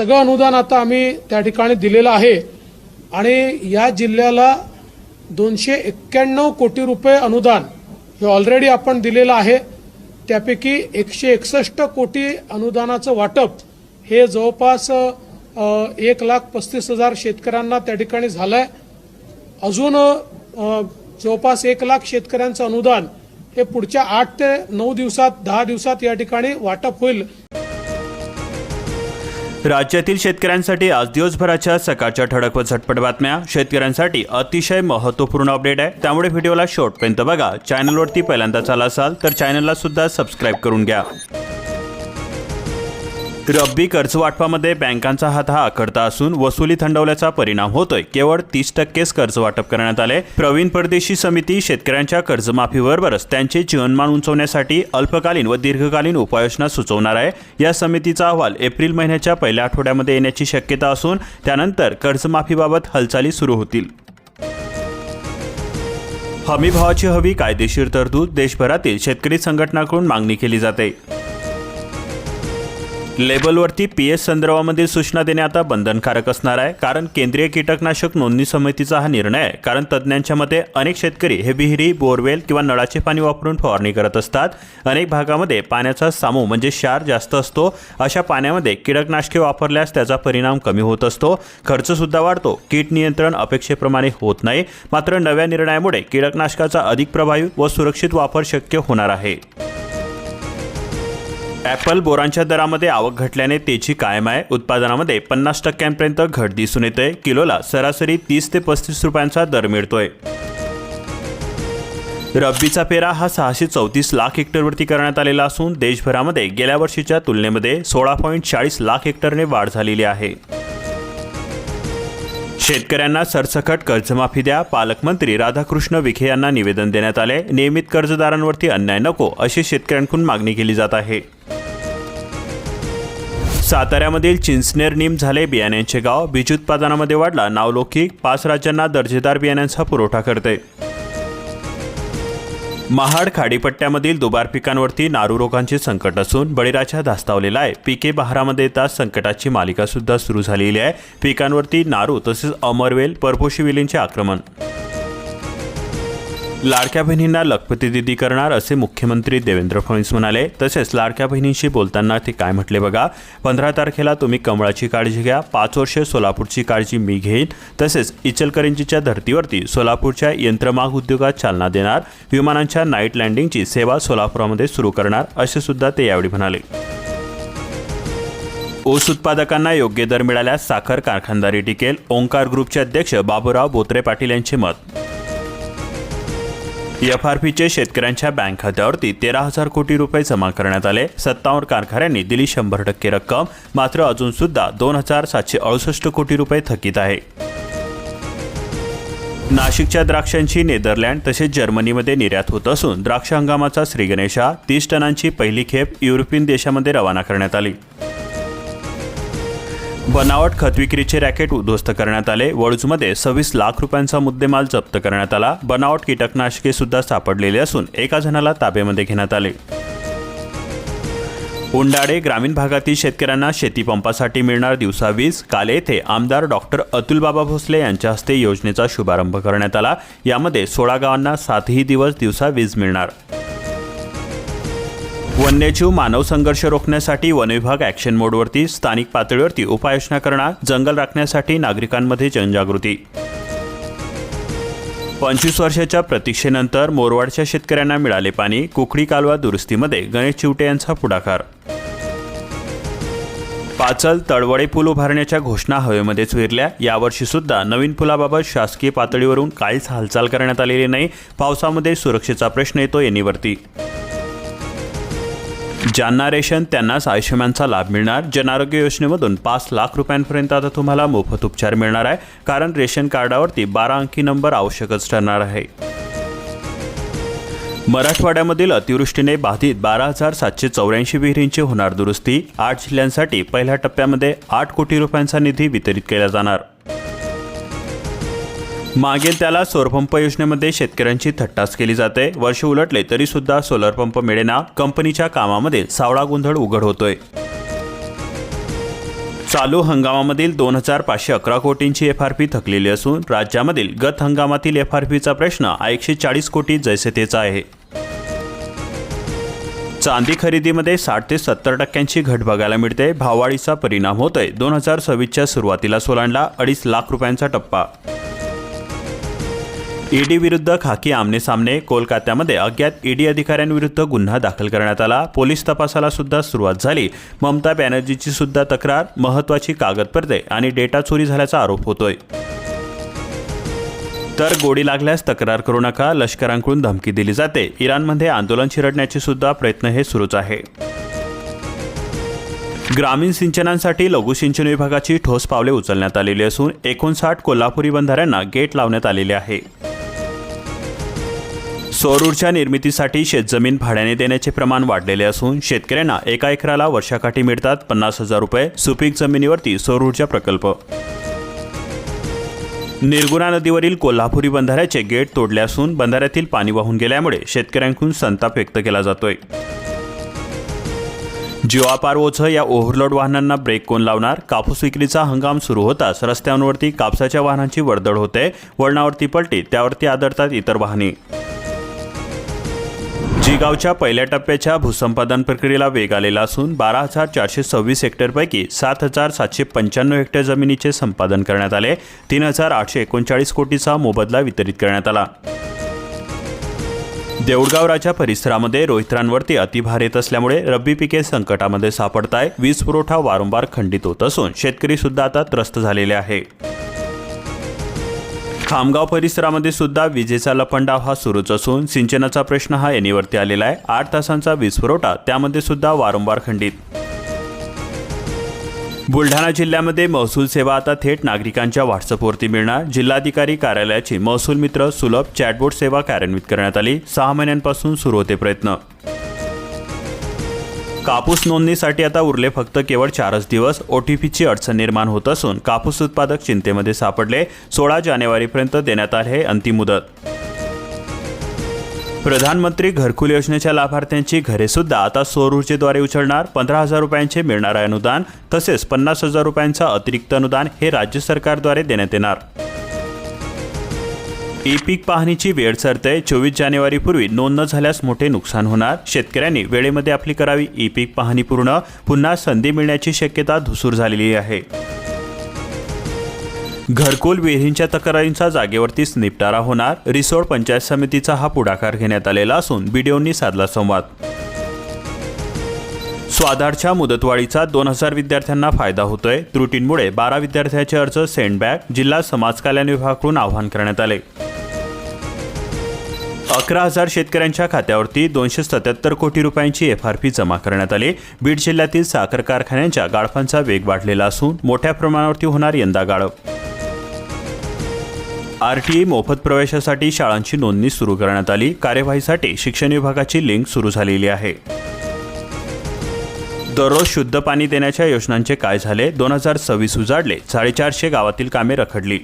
सगळं अनुदान आता आम्ही त्या ठिकाणी दिलेलं आहे. आणि या जिल्ह्याला दोनशे एक्क्याण्णव कोटी रुपये अनुदान हे ऑलरेडी आपण दिलेलं आहे. त्यापैकी एकशे एकसष्ट कोटी अनुदानाचं वाटप हे जवळपास एक लाख पस्तीस हजार शेतकऱ्यांना त्या ठिकाणी झालं आहे अजून जवळपास एक लाख शेतकऱ्यांचं अनुदान हे पुढच्या आठ ते नऊ दिवसात दहा दिवसात या ठिकाणी वाटप होईल. राज्यातील शेतकऱ्यांसाठी आज दिवसभराच्या सकाळच्या ठळक व झटपट बातम्या. शेतकऱ्यांसाठी अतिशय महत्त्वपूर्ण अपडेट आहे. त्यामुळे व्हिडिओला शेवटपर्यंत बघा. चॅनलवरती पहिल्यांदा आला असाल तर चॅनलला सुद्धा सबस्क्राईब करून घ्या. रब्बी कर्जवाटपामध्ये बँकांचा हात हा आखडता असून वसुली थंडवल्याचा परिणाम होतोय. केवळ तीस टक्केच कर्ज वाटप करण्यात आले. प्रवीण परदेशी समिती शेतकऱ्यांच्या कर्जमाफीबरोबरच त्यांचे जीवनमान उंचवण्यासाठी अल्पकालीन व दीर्घकालीन उपाययोजना सुचवणार आहे. या समितीचा अहवाल एप्रिल महिन्याच्या पहिल्या आठवड्यामध्ये येण्याची शक्यता असून त्यानंतर कर्जमाफीबाबत हालचाली सुरू होतील. हमीभावाची हवी कायदेशीर तरतूद देशभरातील शेतकरी संघटनाकडून मागणी केली जाते. लेबलवरती पी एस संदर्भामधील सूचना देणे आता बंधनकारक असणार आहे. कारण केंद्रीय कीटकनाशक नोंदणी समितीचा हा निर्णय आहे. कारण तज्ज्ञांच्या मते अनेक शेतकरी हे विहिरी बोरवेल किंवा नळाचे पाणी वापरून फवारणी करत असतात. अनेक भागामध्ये पाण्याचा सामू म्हणजे क्षार जास्त असतो. अशा पाण्यामध्ये कीटकनाशके वापरल्यास त्याचा परिणाम कमी होत असतो. खर्चसुद्धा वाढतो. कीट नियंत्रण अपेक्षेप्रमाणे होत नाही. मात्र नव्या निर्णयामुळे कीटकनाशकाचा अधिक प्रभावी व सुरक्षित वापर शक्य होणार आहे. ॲपल बोरांच्या दरामध्ये आवक घटल्याने तेची कायम आहे. उत्पादनामध्ये पन्नास टक्क्यांपर्यंत घट दिसून येते. किलोला सरासरी तीस ते पस्तीस रुपयांचा दर मिळतोय. रब्बीचा पेरा हा सहाशे चौतीस लाख हेक्टरवरती करण्यात आलेला असून देशभरामध्ये गेल्या वर्षीच्या तुलनेमध्ये सोळा पॉईंट चाळीस लाख हेक्टरने वाढ झालेली आहे. शेतकऱ्यांना सरसकट कर्जमाफी द्या. पालकमंत्री राधाकृष्ण विखे यांना निवेदन देण्यात आले. नियमित कर्जदारांवरती अन्याय नको अशी शेतकऱ्यांकडून मागणी केली जात आहे. साताऱ्यामधील चिंचनेर नीम झाले बियाण्यांचे गाव बीज उत्पादनामध्ये वाढला नावलौकिक पाच राज्यांना दर्जेदार बियाण्यांचा पुरवठा करते. महाड खाडीपट्ट्यामधील दुबार पिकांवरती नारू रोगांचे संकट असून बळीराजा धास्तावलेला आहे. पिके बहारामध्ये येतात संकटाची मालिका सुद्धा सुरू झालेली आहे. पिकांवरती नारू तसेच अमरवेल परपोशी वेलींचे आक्रमण लाडक्या बहिणींना लखपती दिदी करणार असे मुख्यमंत्री देवेंद्र फडणवीस म्हणाले. तसेच लाडक्या बहिणींशी बोलताना ते काय म्हटले बघा. पंधरा तारखेला तुम्ही कमळाची काळजी घ्या. पाच वर्षे सोलापूरची काळजी मी घेईन. तसेच इचलकरंजीच्या धर्तीवरती सोलापूरच्या यंत्रमाग उद्योगात चालना देणार. विमानांच्या नाईट लँडिंगची सेवा सोलापुरामध्ये सुरू करणार असे सुद्धा ते यावेळी म्हणाले. ऊस उत्पादकांना योग्य दर मिळाल्यास साखर कारखानदारी टिकेल. ओंकार ग्रुपचे अध्यक्ष बाबूराव बोत्रे पाटील यांचे मत. एफ आर पीचे शेतकऱ्यांच्या बँक खात्यावरती तेरा हजार कोटी रुपये जमा करण्यात आले. सत्तावन्न कारखान्यांनी दिली शंभर टक्के रक्कम मात्र अजून सुद्धा दोन हजार सातशे अडुसष्ट कोटी रुपये थकीत आहे. नाशिकच्या द्राक्षांची नेदरलँड तसेच जर्मनीमध्ये निर्यात होत असून द्राक्ष हंगामाचा श्रीगणेशा तीस टनांची पहिली खेप युरोपियन देशामध्ये रवाना करण्यात आली. बनावट खत विक्रीचे रॅकेट उद्ध्वस्त करण्यात आले. वळूजमध्ये सव्वीस लाख रुपयांचा मुद्देमाल जप्त करण्यात आला. बनावट कीटकनाशके सुद्धा सापडलेली असून एका जणाला ताब्यामध्ये घेण्यात आले. उंडाडे ग्रामीण भागातील शेतकऱ्यांना शेतीपंपासाठी मिळणार दिवसा वीज. काल येथे आमदार डॉक्टर अतुलबाबा भोसले यांच्या हस्ते योजनेचा शुभारंभ करण्यात आला. यामध्ये सोळा गावांना सातही दिवस दिवसा वीज मिळणार. वन्यजीव मानव संघर्ष रोखण्यासाठी वनविभाग ॲक्शन मोडवरती स्थानिक पातळीवरती उपाययोजना करणार जंगल राखण्यासाठी नागरिकांमध्ये जनजागृती. पंचवीस वर्षाच्या प्रतीक्षेनंतर मोरवाडच्या शेतकऱ्यांना मिळाले पाणी कुकडी कालवा दुरुस्तीमध्ये गणेश चिवटे यांचा पुढाकार. पाचल तळवडे पूल उभारण्याच्या घोषणा हवेमध्येच विरल्या यावर्षी सुद्धा नवीन पुलाबाबत शासकीय पातळीवरून काहीच हालचाल करण्यात आलेली नाही पावसामध्ये सुरक्षेचा प्रश्न येतो येणीवरती ज्यांना रेशन त्यांनाच आयुष्यमानचा लाभ मिळणार. जनआरोग्य योजनेमधून पाच लाख रुपयांपर्यंत आता तुम्हाला मोफत उपचार मिळणार आहे कारण रेशन कार्डावरती बारा अंकी नंबर आवश्यकच ठरणार आहे. मराठवाड्यामधील अतिवृष्टीने बाधित बारा हजार सातशे चौऱ्याऐंशी विहिरींची होणार दुरुस्ती. आठ जिल्ह्यांसाठी पहिल्या टप्प्यामध्ये आठ कोटी रुपयांचा निधी वितरित केला जाणार. मागेल त्याला सौरपंप योजनेमध्ये शेतकऱ्यांची थट्टास केली जाते. वर्ष उलटले तरी सुद्धा सोलर पंप मिळेना. कंपनीच्या कामामध्ये सावळा गोंधळ उघड होतोय. चालू हंगामामधील दोन हजार पाचशे अकरा कोटींची एफ आर पी थकलेली असून राज्यामधील गत हंगामातील एफ आर पीचा प्रश्न एकशे चाळीस कोटी जैसेतेचा आहे. चांदी खरेदीमध्ये साठ ते सत्तर टक्क्यांची घट बघायला मिळते. भाववाढीचा परिणाम होतोय. दोन हजार सव्वीसच्या सुरुवातीला सोलांडला अडीच लाख रुपयांचा टप्पा. ईडी विरुद्ध खाकी आमनेसामने कोलकात्यामध्ये अज्ञात ईडी अधिकाऱ्यांविरुद्ध गुन्हा दाखल करण्यात आला. पोलीस तपासाला सुद्धा सुरुवात झाली. ममता बॅनर्जीची सुद्धा तक्रार महत्वाची कागदपत्रे आणि डेटा चोरी झाल्याचा आरोप होतोय. तर गोडी लागल्यास तक्रार करू नका लष्करांकडून धमकी दिली जाते. इराणमध्ये आंदोलन चिरडण्याचे सुद्धा प्रयत्न हे सुरूच आहे. ग्रामीण सिंचनांसाठी लघु सिंचन विभागाची ठोस पावले उचलण्यात आलेली असून एकोणसाठ कोल्हापुरी बंधाऱ्यांना गेट लावण्यात आलेले आहे. सौर ऊर्जा निर्मितीसाठी शेतजमीन भाड्याने देण्याचे प्रमाण वाढलेले असून शेतकऱ्यांना एका एकराला वर्षाकाठी मिळतात पन्नास हजार रुपये सुपीक जमिनीवरती सौर ऊर्जा प्रकल्प. निर्गुणा नदीवरील कोल्हापुरी बंधाऱ्याचे गेट तोडले असून बंधाऱ्यातील पाणी वाहून गेल्यामुळे शेतकऱ्यांकडून संताप व्यक्त केला जातोय. जीवापार ओझं या ओव्हरलोड वाहनांना ब्रेक कोण लावणार? कापूस विक्रीचा हंगाम सुरू होताच रस्त्यांवरती कापसाच्या वाहनांची वर्दळ होते वळणावरती पलटी त्यावरती आदळतात इतर वाहने. जिगावच्या पहिल्या टप्प्याच्या भूसंपादन प्रक्रियेला वेग आलेला असून बारा हजार चारशे सव्वीस हेक्टरपैकी सात हजार सातशे पंच्याण्णव हेक्टर जमिनीचे संपादन करण्यात आले. तीन हजार आठशे एकोणचाळीस कोटीचा मोबदला वितरित करण्यात आला. देऊळगाव राजा परिसरामध्ये रोहित्रांवरती अतिभार येत असल्यामुळे रब्बी पिके संकटामध्ये सापडत आहे वीज पुरवठा वारंवार खंडित होत असून शेतकरी सुद्धा आता त्रस्त झालेले आहे. खामगाव परिसरामध्ये सुद्धा विजेचा लपंडाव हा सुरूच असून सिंचनाचा प्रश्न हा येणीवरती आलेला आहे. आठ तासांचा वीज पुरवठा त्यामध्ये सुद्धा वारंवार खंडित. बुलढाणा जिल्ह्यामध्ये महसूल सेवा आता थेट नागरिकांच्या व्हॉट्सअपवरती मिळणार. जिल्हाधिकारी कार्यालयाची महसूल मित्र सुलभ चॅटबोट सेवा कार्यान्वित करण्यात आली. सहा महिन्यांपासून सुरू होते प्रयत्न. कापूस नोंदणीसाठी आता उरले फक्त केवळ चारच दिवस. ओटीपीची अडचण निर्माण होत असून कापूस उत्पादक चिंतेमध्ये सापडले. सोळा जानेवारीपर्यंत देण्यात आले अंतिम मुदत. प्रधानमंत्री घरकुल योजनेच्या लाभार्थ्यांची घरे सुद्धा आता सौर ऊर्जेद्वारे उचलणार. पंधरा हजार रुपयांचे मिळणार आहे अनुदान. तसेच पन्नास हजार रुपयांचं अतिरिक्त अनुदान हे राज्य सरकारद्वारे देण्यात येणार. ई पीक पाहणीची वेळ सरते चोवीस जानेवारीपूर्वी नोंद न झाल्यास मोठे नुकसान होणार. शेतकऱ्यांनी वेळेमध्ये आपली करावी ई पीक पाहणी पूर्ण. पुन्हा संधी मिळण्याची शक्यता धुसूर झालेली आहे. घरकुल विहिरींच्या तक्रारींचा जागेवरतीच निपटारा होणार. रिसोड पंचायत समितीचा हा पुढाकार घेण्यात आलेला असून बीडीओंनी साधला संवाद. स्वाधारच्या मुदतवाढीचा दोन हजार विद्यार्थ्यांना फायदा होतोय. त्रुटींमुळे बारा विद्यार्थ्यांचे अर्ज सेंडबॅक. जिल्हा समाज कल्याण विभागाकडून आवाहन करण्यात आले. अकरा हजार शेतकऱ्यांच्या खात्यावरती दोनशे सत्याहत्तर कोटी रुपयांची एफ आर पी जमा करण्यात आली. बीड जिल्ह्यातील साखर कारखान्यांच्या गाळपांचा वेग वाढलेला असून मोठ्या प्रमाणावरती होणार यंदा गाळप आरटीई मोफत प्रवेशासाठी शाळांची नोंदणी सुरू करण्यात आली. कार्यवाहीसाठी शिक्षण विभागाची लिंक सुरू झालेली आहे. दररोज शुद्ध पाणी देण्याच्या योजनांचे काय झाले? दोन हजार सव्वीस उजाडले. साडेचारशे गावातील कामे रखडली.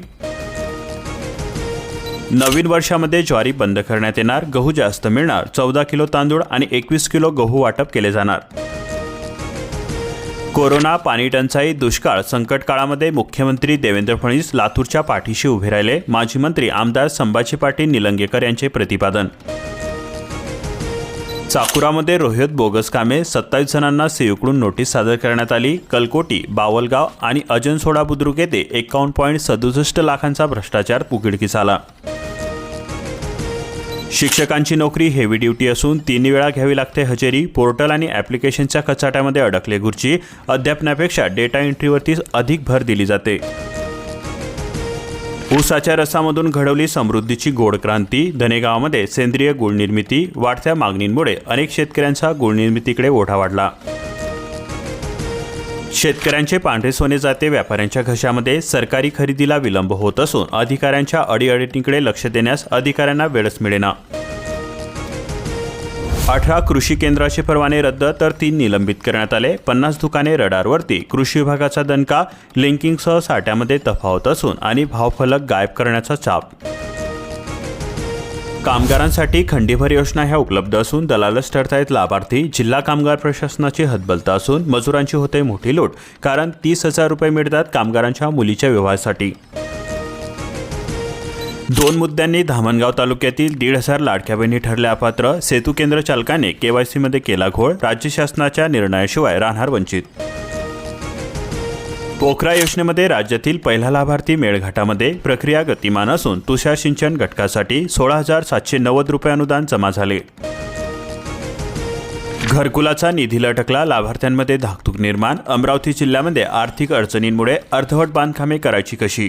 नवीन वर्षामध्ये ज्वारी बंद करण्यात येणार गहू जास्त मिळणार चौदा किलो तांदूळ आणि एकवीस किलो गहू वाटप केले जाणार. कोरोना पाणी टंचाई दुष्काळ संकट काळामध्ये मुख्यमंत्री देवेंद्र फडणवीस लातूरच्या पाठीशी उभे राहिले माजी मंत्री आमदार संभाजी पाटील निलंगेकर यांचे प्रतिपादन. चाकुरामध्ये रोहित बोगस कामे सत्तावीस जणांना सेवकडून नोटीस सादर करण्यात आली कलकोटी बावलगाव आणि अजनसोडा बुद्रुक येथे एकावन्न पॉईंट सदुसष्ट लाखांचा भ्रष्टाचार उघडकीस आला. शिक्षकांची नोकरी हेवी ड्युटी असून तीन वेळा घ्यावी लागते हजेरी पोर्टल आणि ॲप्लिकेशनच्या कचाट्यामध्ये अडकले गुरुची अध्यापनापेक्षा डेटा एंट्रीवरती अधिक भर दिली जाते. ऊसाच्या रसामधून घडवली समृद्धीची गोड क्रांती. धनेगावामध्ये सेंद्रिय गुळनिर्मिती. वाढत्या मागणींमुळे अनेक शेतकऱ्यांचा गुळनिर्मितीकडे ओढा वाढला. शेतकऱ्यांचे पांढरे सोने जाते व्यापाऱ्यांच्या घशामध्ये सरकारी खरेदीला विलंब होत असून अधिकाऱ्यांच्या अडीअडीकडे लक्ष देण्यास अधिकाऱ्यांना वेळच मिळेना. अठरा कृषी केंद्राचे परवाने रद्द तर तीन निलंबित करण्यात आले. पन्नास दुकाने रडारवरती. कृषी विभागाचा दणका लिंकिंगसह साठ्यामध्ये तफावत असून आणि भावफलक गायब करण्याचा चाप कामगारांसाठी खंडीभर योजना ह्या उपलब्ध असून दलालच ठरतायत लाभार्थी. जिल्हा कामगार प्रशासनाची हतबलता असून मजुरांची होते मोठी लूट कारण तीस हजार रुपये मिळतात कामगारांच्या मुलीच्या विवाहासाठी. दोन मुद्द्यांनी धामणगाव तालुक्यातील दीड हजार लाडक्या बहिणी ठरल्या अपात्र. सेतू केंद्र चालकाने केवायसीमध्ये केला घोळ राज्य शासनाच्या निर्णयाशिवाय राहणार वंचित. पोखरा योजनेमध्ये राज्यातील पहिला लाभार्थी मेळघाटामध्ये प्रक्रिया गतिमान असून तुषार सिंचन घटकासाठी सोळा हजार सातशे नव्वद रुपये अनुदान जमा झाले. घरकुलाचा निधी लटकला लाभार्थ्यांमध्ये धाकधूक निर्माण अमरावती जिल्ह्यामध्ये आर्थिक अडचणींमुळे अर्धवट बांधकामे करायची कशी?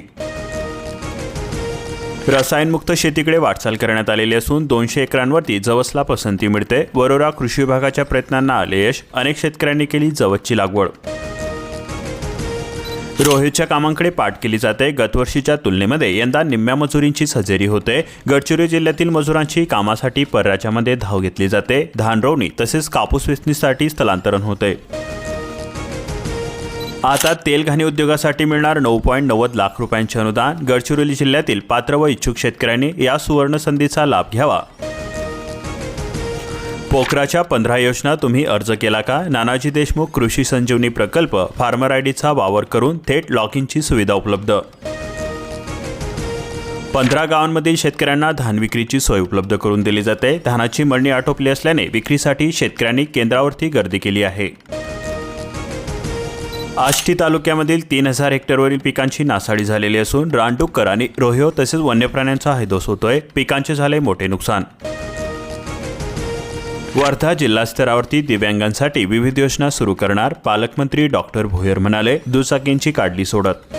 रसायनमुक्त शेतीकडे वाटचाल करण्यात आलेली असून दोनशे एकरांवरती जवसला पसंती मिळते. वरोरा कृषी विभागाच्या प्रयत्नांना आले यश. अनेक शेतकऱ्यांनी केली जवसची लागवड. रोहितच्या कामांकडे पाठ केली जाते. गतवर्षीच्या तुलनेमध्ये यंदा निम्म्या मजुरींची हजेरी होते. गडचिरोली जिल्ह्यातील मजुरांची कामासाठी परराज्यामध्ये धाव घेतली जाते. धान रोवणी तसेच कापूस वेचणीसाठी स्थलांतरण होते. आता तेलघाणी उद्योगासाठी मिळणार नऊ पॉईंट नव्वद लाख रुपयांचे अनुदान. गडचिरोली जिल्ह्यातील पात्र व इच्छुक शेतकऱ्यांनी या सुवर्ण संधीचा लाभ घ्यावा. पोखराच्या पंधरा योजना तुम्ही अर्ज केला का? नानाजी देशमुख कृषी संजीवनी प्रकल्प फार्मर आयडीचा वावर करून थेट लॉग इनची सुविधा उपलब्ध. पंधरा गावांमधील शेतकऱ्यांना धान विक्रीची सोय उपलब्ध करून दिली जाते. धानाची मळणी आटोपली असल्याने विक्रीसाठी शेतकऱ्यांनी केंद्रावरती गर्दी केली आहे. आष्टी तालुक्यामधील तीन हजार हेक्टरवरील पिकांची नासाडी झालेली असून रानडुक्कर आणि रोह्यो तसेच वन्यप्राण्यांचा हैदोस होतोय. पिकांचे झाले मोठे नुकसान. वर्धा जिल्हास्तरावरती दिव्यांगांसाठी विविध योजना सुरू करणार पालकमंत्री डॉक्टर भोयर म्हणाले दुचाकींची काढली सोडत.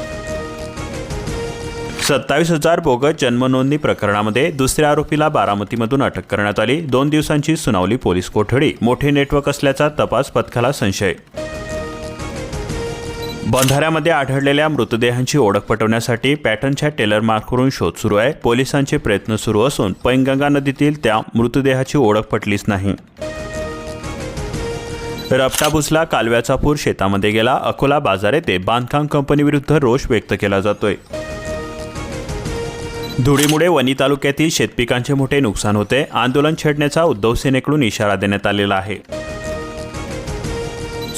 सत्तावीस हजार बोगस जन्मनोंदणी प्रकरणामध्ये दुसऱ्या आरोपीला बारामतीमधून अटक करण्यात आली. दोन दिवसांची सुनावली पोलीस कोठडी. मोठे नेटवर्क असल्याचा तपास पथकाला संशय. बंधाऱ्यामध्ये आढळलेल्या मृतदेहांची ओळख पटवण्यासाठी पॅटर्नच्या टेलर मार्कवरून शोध सुरू आहे. पोलिसांचे प्रयत्न सुरू असून पैनगंगा नदीतील त्या मृतदेहाची ओळख पटलीच नाही. रपटा बुसला कालव्याचा पूर शेतामध्ये गेला अकोला बाजार येथे बांधकाम कंपनीविरुद्ध रोष व्यक्त केला जातोय. धुळीमुळे वणी तालुक्यातील शेतपिकांचे मोठे नुकसान होते. आंदोलन छेडण्याचा उद्धव सेनेकडून इशारा देण्यात आलेला आहे.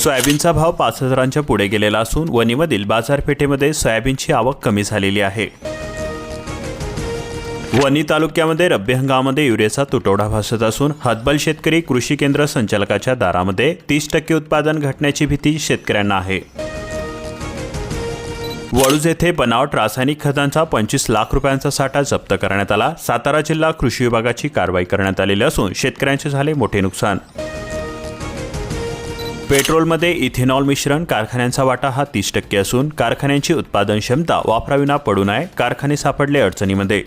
सोयाबीनचा भाव पाच हजारांच्या पुढे गेलेला असून वणीमधील बाजारपेठेमध्ये सोयाबीनची आवक कमी झालेली आहे. वणी तालुक्यामध्ये रब्बी हंगामामध्ये युरियाचा तुटवडा भासत असून हतबल शेतकरी कृषी केंद्र संचालकाच्या दारामध्ये तीस टक्के उत्पादन घटण्याची भीती शेतकऱ्यांना आहे. वळूज येथे बनावट रासायनिक खतांचा पंचवीस लाख रुपयांचा साठा जप्त करण्यात आला. सातारा जिल्हा कृषी विभागाची कारवाई करण्यात आलेली असून शेतकऱ्यांचे झाले मोठे नुकसान. पेट्रोलमध्ये इथेनॉल मिश्रण कारखान्यांचा वाटा हा तीस टक्के असून कारखान्यांची उत्पादन क्षमता वापराविना पडू नये कारखाने सापडले अडचणीमध्ये.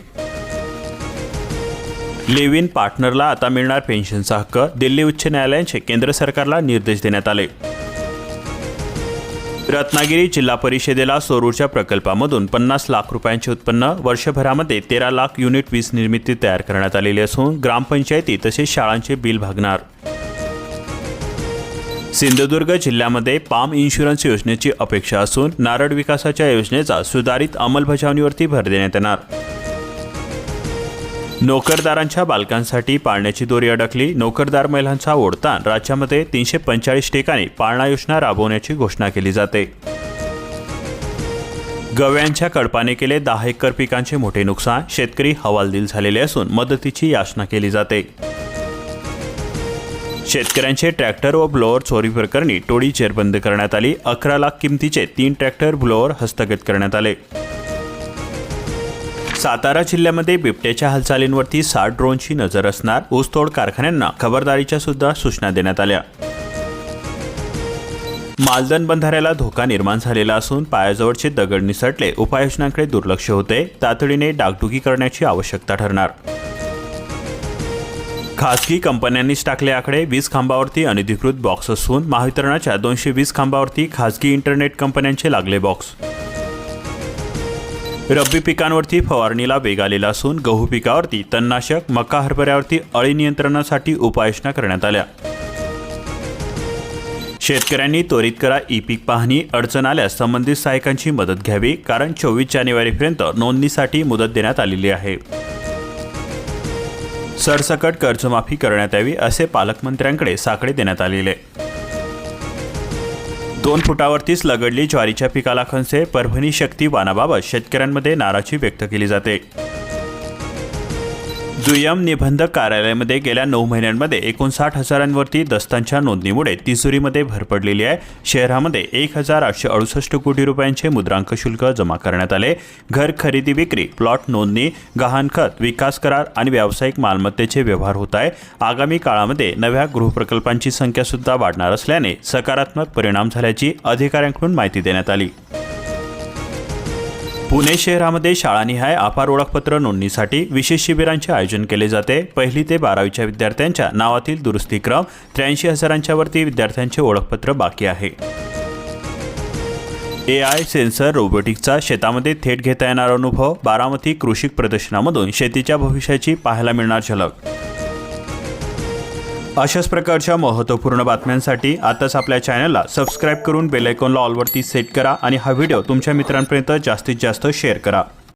लेविन इन पार्टनरला आता मिळणार पेन्शनचा हक्क दिल्ली उच्च न्यायालयाचे केंद्र सरकारला निर्देश देण्यात आले. रत्नागिरी जिल्हा परिषदेला सोरूरच्या प्रकल्पामधून पन्नास लाख रुपयांचे उत्पन्न वर्षभरामध्ये तेरा लाख युनिट वीज निर्मिती तयार करण्यात आलेली असून ग्रामपंचायती तसेच शाळांचे बिल भागणार. सिंधुदुर्ग जिल्ह्यामध्ये पाम इन्शुरन्स योजनेची अपेक्षा असून नारळ विकासाच्या योजनेचा सुधारित अंमलबजावणीवरती भर देण्यात येणार. नोकरदारांच्या बालकांसाठी पाळण्याची दोरी अडकली. नोकरदार महिलांचा ओढताण राज्यामध्ये तीनशे पंचेचाळीस ठिकाणी पाळणा योजना राबवण्याची घोषणा केली जाते. गव्यांच्या कळपाने केले दहा एकर पिकांचे मोठे नुकसान शेतकरी हवालदिल झालेले असून मदतीची याचना केली जाते. शेतकऱ्यांचे ट्रॅक्टर व ब्लोअर चोरी प्रकरणी टोळी जेरबंद करण्यात आली. अकरा लाख किमतीचे तीन ट्रॅक्टर ब्लोअर हस्तगत करण्यात आले. सातारा जिल्ह्यामध्ये बिबट्याच्या हालचालींवरती साठ ड्रोनची नजर असणार ऊसतोड कारखान्यांना खबरदारीच्या सुद्धा सूचना देण्यात आल्या. मालदन बंधाऱ्याला धोका निर्माण झालेला असून पायाजवळचे दगड निसटले उपाययोजनांकडे दुर्लक्ष होते तातडीने डागडुगी करण्याची आवश्यकता ठरणार. खासगी कंपन्यांनीच टाकले आकडे. वीज खांबावरती अनधिकृत बॉक्स असून महावितरणाच्या दोनशे वीस खांबावरती खासगी इंटरनेट कंपन्यांचे लागले बॉक्स. रब्बी पिकांवरती फवारणीला वेग आलेला असून गहू पिकावरती तणनाशक मका हरभऱ्यावरती अळी नियंत्रणासाठी उपाययोजना करण्यात आल्या. शेतकऱ्यांनी त्वरित करा ई पीक पाहणी. अडचण आल्यास संबंधित सहाय्यकांची मदत घ्यावी कारण चोवीस जानेवारीपर्यंत नोंदणीसाठी मुदत देण्यात आलेली आहे. सरसकट कर्जमाफी करण्यात यावी असे पालकमंत्र्यांकडे साकडे देण्यात आलेले. दोन फुटावरतीच लगडली ज्वारीच्या पिकाला खंसे परभणी शक्ती वानाबाबत शेतकऱ्यांमध्ये नाराजी व्यक्त केली जाते. दुय्यम निबंधक कार्यालयामध्ये गेल्या नऊ महिन्यांमध्ये एकोणसाठ हजारांवरती दस्तांच्या नोंदणीमुळे तिसुरीमध्ये भर पडलेली आहे. शहरामध्ये एक हजार आठशे अडुसष्ट कोटी रुपयांचे मुद्रांक शुल्क जमा करण्यात आले. घर खरेदी विक्री प्लॉट नोंदणी गहाणखत विकास करार आणि व्यावसायिक मालमत्तेचे व्यवहार होत आहे. आगामी काळामध्ये नव्या गृहप्रकल्पांची संख्या सुद्धा वाढणार असल्याने सकारात्मक परिणाम झाल्याची अधिकाऱ्यांकडून माहिती देण्यात आली. पुणे शहरामध्ये शाळानिहाय अपार ओळखपत्र नोंदणीसाठी विशेष शिबिरांचे आयोजन केले जाते. पहिली ते बारावीच्या विद्यार्थ्यांच्या नावातील दुरुस्तीक्रम त्र्याऐंशी हजारांच्या वरती विद्यार्थ्यांचे ओळखपत्र बाकी आहे. ए आय सेन्सर रोबोटिक्सचा शेतामध्ये थेट घेता येणार अनुभव बारामती कृषी प्रदर्शनामधून शेतीच्या भविष्याची पाहायला मिळणार झलक अशाच प्रकारच्या महत्त्वपूर्ण बातम्यांसाठी आताच आपल्या चॅनलला सबस्क्राईब करून बेलायकॉनला ऑलवरती सेट करा आणि हा व्हिडिओ तुमच्या मित्रांपर्यंत जास्तीत जास्त शेअर करा.